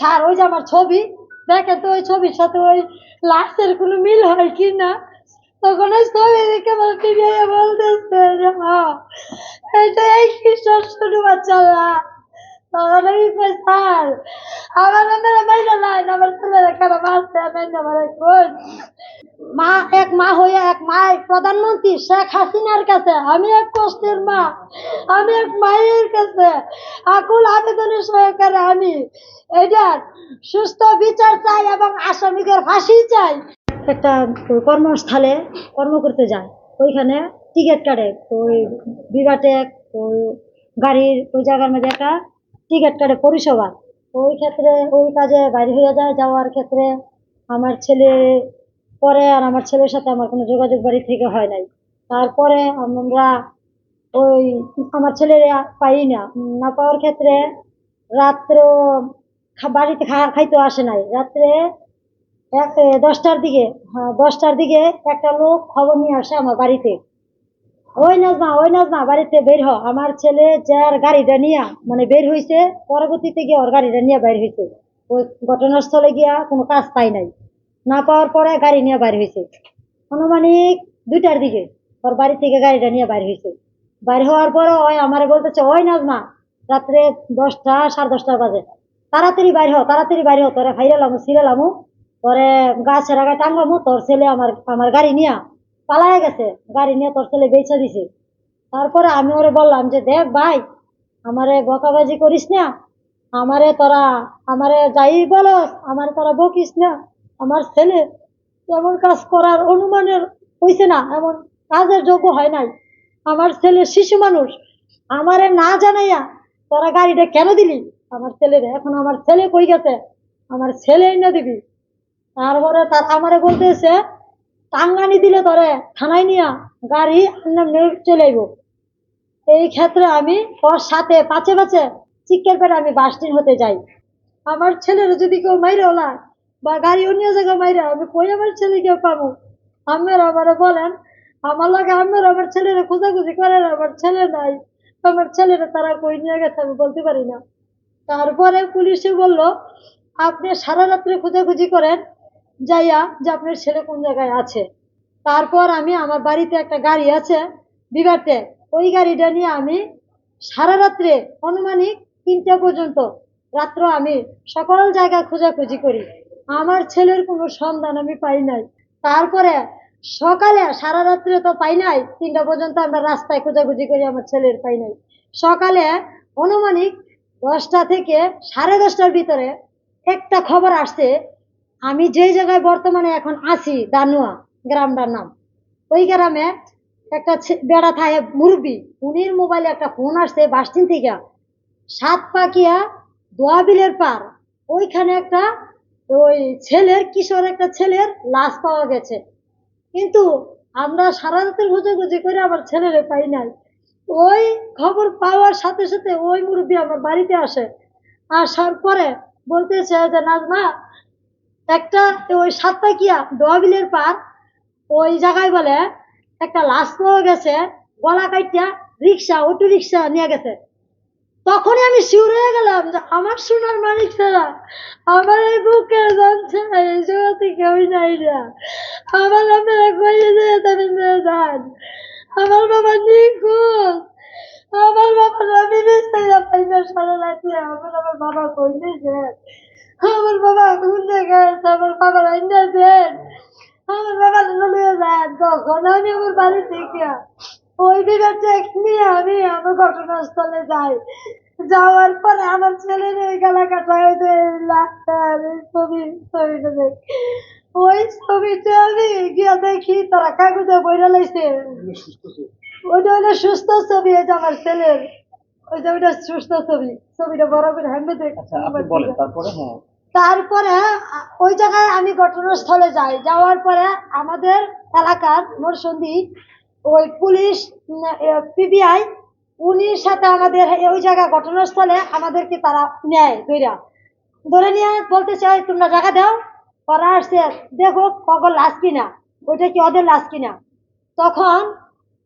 ছাড় ওই যে আমার ছবি, দেখেন তো ওই ছবির সাথে ওই লাশের কোনো মিল হয় কি না? তখন ওই ছবি দেখে আমার টিভি বলতেছে যে, মা এটা এই খ্রিস্টান শুধু বাচ্চারা। তখন আমি স্যার, আমার আমার মাইনা লাইন আমার ছেলেরা খারাপ আসছে আমি আমার মা, এক মা হয়ে এক মা এক প্রধানমন্ত্রী শেখ হাসিনার কাছে, আমি এক কষ্টের মা, আমি এক মায়ের কাছে, আকুল আবেদনের সহকারে আমি এটার সুস্থ বিচার চাই এবং আসামিদের ফাঁসি চাই। একটা কর্মস্থলে কর্ম করতে যায়, ওইখানে টিকিট কাটে ওই বিভাটেক ওই গাড়ির ওই জায়গার মধ্যে একটা টিকিট কাটে পরিষেবা ওই ক্ষেত্রে ওই কাজে বাইরে হয়ে যায়, যাওয়ার ক্ষেত্রে আমার ছেলে পরে আর আমার ছেলের সাথে আমার কোনো যোগাযোগ বাড়ি থেকে হয় নাই। তারপরে আমরা ওই আমার ছেলের পাই না। না পাওয়ার ক্ষেত্রে রাত্র বাড়িতে খা- খাইতে আসে নাই। রাত্রে এক দশটার দিকে হ্যাঁ দশটার দিকে একটা লোক খবর নিয়ে আসে আমার বাড়িতে। ওই নাজমা ওই নাজমা, বাড়িতে বের হ। আমার ছেলে যার গাড়িটা নিয়ে মানে বের হয়েছে পরবর্তীতে গিয়ে ওর গাড়িটা নিয়ে বের হয়েছে ওই ঘটনাস্থলে গিয়া কোনো কাজ পাই নাই। না পাওয়ার পরে গাড়ি নিয়ে বাইর হয়েছে। আনুমানিক দুইটার দিকে ওর বাড়ি থেকে গাড়িটা নিয়ে বাইর হয়েছে। বাইর হওয়ার পরে ওই আমারে বলতেছে, ওই নাজ নাজমা, রাত্রে দশটা, সাড়ে দশটা বাজে। তাড়াতাড়ি বাইর হ, তাড়াতাড়ি বাইর হ, তোরে ফাইরালামু ছিড়ালামু তোরে গাছের আগায় টাঙ্গামু তোর ছেলে আমার আমার গাড়ি নিয়া পালায় গেছে। গাড়ি নিয়ে তোর ছেলে বেচা দিছে। তারপরে আমি ওরে বললাম যে, দেখ ভাই, আমারে বকাবাজি করিস না। আমারে তোরা, আমারে যাই বলস, আমারে তোরা বকিস না। আমার ছেলে এমন কাজ করার অনুমানের হইছে না, এমন কাজের যোগ্য হয় নাই। আমার ছেলে শিশু মানুষ, আমারে না জানাইয়া তোরা গাড়িটা কেন দিলি? আমার ছেলেরে, এখন আমার ছেলে কই গেছে? আমার ছেলে না দিবি। তারপরে তার আমারে বলতেছে, টাঙ্গানি দিলে তরে থানায় নিয়া গাড়ি আন্নাম নিয়ে চলে আইব। এই ক্ষেত্রে আমি ওর সাথে পাচে পাচে চিকের পেটে আমি বাসটিন হতে যাই। আমার ছেলের যদি কেউ মাইরে ওলা বা গাড়ি অন্য জায়গায় মাইরে, আমি কই আমার ছেলেকে পাবো আমার আমারে বলেন, আমার লাগে আমার আমার ছেলেরা খোঁজাখুঁজি করেন আমার ছেলে নাই। আমার ছেলেরা তারা কই নিয়ে গেছে আমি বলতে পারি না। তারপরে পুলিশে বলল, আপনি সারা রাত্রে খোঁজাখুঁজি করেন, যাইয়া যে আপনার ছেলে কোন জায়গায় আছে। তারপর আমি আমার বাড়িতে একটা গাড়ি আছে বিভাটে ওই গাড়িটা নিয়ে আমি সারা রাত্রে আনুমানিক তিনটা পর্যন্ত, রাত্র আমি সকল জায়গায় খোঁজাখুঁজি করি। আমার ছেলের কোনো সন্ধান আমি পাই নাই। তারপরে সকালে, সারা রাত্রে তো পাই নাই, তিনটা পর্যন্ত আমরা রাস্তায় খোঁজাখুঁজি করি আমার ছেলের পাই নাই। সকালে আনুমানিক দশটা থেকে সাড়ে দশটার ভিতরে একটা খবর আসছে, আমি যেই জায়গায় বর্তমানে এখন আছি, দানুয়া, গ্রামটার নাম। ওই গ্রামে একটা বেড়া থাকে মুরবি উনির মোবাইলে একটা ফোন আসছে বাসটিন থেকে। সাত পাকিয়া দোয়াবিলের পার, ওইখানে একটা ওই ছেলের কিশোর একটা ছেলের লাশ পাওয়া গেছে। কিন্তু আমরা সারা রাতের খুঁজে করে আমার ছেলেরে পাই নাই। ওই খবর পাওয়ার সাথে সাথে ওই মুরব্বী আমার বাড়িতে আসে। আসার পরে বলতেছে যে, নাজমা, একটা ওই সাতটা কিয়া দোয়াবিলের পার ওই জায়গায় বলে একটা লাশ পাওয়া গেছে, গলা কাইটা রিক্সা, অটো রিক্সা নিয়ে গেছে। তখনই আমি শিউর হয়ে গেলাম যে আমার সোনার মালিক ছাড়া আমার এই বুকে জানছে এই জগতে কেউই নাই না। আমার আপনারা কইয়ে দেবেন যান। আমার বাবা নিখোঁজ আমার বাবা আমি পাই না সারা রাত্রে আমার আমার বাবা কই দিয়েছে আমার বাবা জায়গায় আছে আমার বাবার রান্না দেন। আমার বাবা চলে যান। তখন আমি আমার বাড়ি থেকে ওই দিনের ট্যাক্স নিয়ে আমি আমার ঘটনাস্থলে যাই। যাওয়ার পরে আমার ছেলের ওই গলা কাটা লাস্টার ছবি ছবিটা দেখ। ওই ছবিটা আমি গিয়া দেখি তারা কাগজে বইরা লাইছে। ওইটা হলো সুস্থ ছবি এই যে আমার ছেলের। ওই ওইটা সুস্থ ছবি। ছবিটা বড় করে হ্যান্ডে দেখ। আচ্ছা তারপরে? হ্যাঁ। তারপরে ওই জায়গায় আমি ঘটনাস্থলে যাই। যাওয়ার পরে আমাদের এলাকার নরসন্দী ওই পুলিশ পিবিআই উনির সাথে আমাদের ওই জায়গা ঘটনাস্থলে আমাদেরকে তারা নেয় ধইরা। ধরে নিয়ে বলতে চাই তোমরা জায়গা দাও ওরা আসছে দেখো কখন লাশ কিনা ওইটা কি ওদের লাশ কিনা? তখন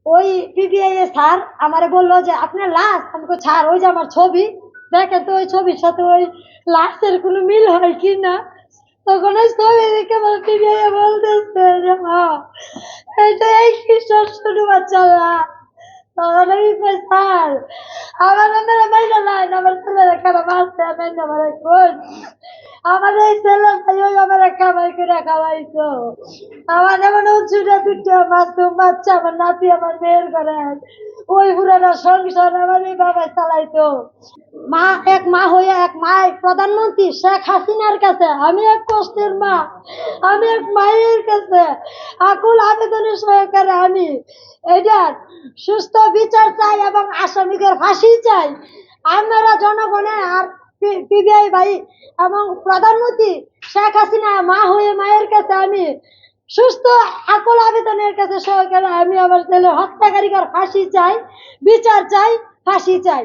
ওই পিবিআই এর স্যার আমারে বলল যে আপনার লাশ আমি কই, স্যার ওই যে আমার ছবি দেখেন তো ওই ছবির সাথে ওই লাশের কোনো মিল হয় কি না তখন ওই ছবি দেখে আমার টিভি বলতেছে যে মা আমার মেরে মাইরা নাই আমার ছেলেরা কেন মারছে আমি আমার কোন আমার এই ছেলে ওই আমার খাবাই করে খাওয়াইছো। আমার এমন উঁচুটা দুটো মাসুম বাচ্চা আমার নাতি আমার মেয়ের ঘরে ওই পুরানো সংসার আমার এই বাবা চালাইতো। মা, এক মা হয়ে এক মা এক প্রধানমন্ত্রী শেখ হাসিনার কাছে। আমি এক কষ্টের মা, আমি এক মায়ের কাছে। আকুল আবেদনের সহকারে আমি এটার সুস্থ বিচার চাই এবং আসামিদের ফাঁসি চাই। আপনারা জনগণে আর পিবিআই ভাই এবং প্রধানমন্ত্রী শেখ হাসিনা মা হয়ে মায়ের কাছে আমি সুস্থ, আকল আবেদনের কাছে সহকারে আমি আমার ছেলে হত্যাকারীদের ফাঁসি চাই, বিচার চাই, ফাঁসি চাই।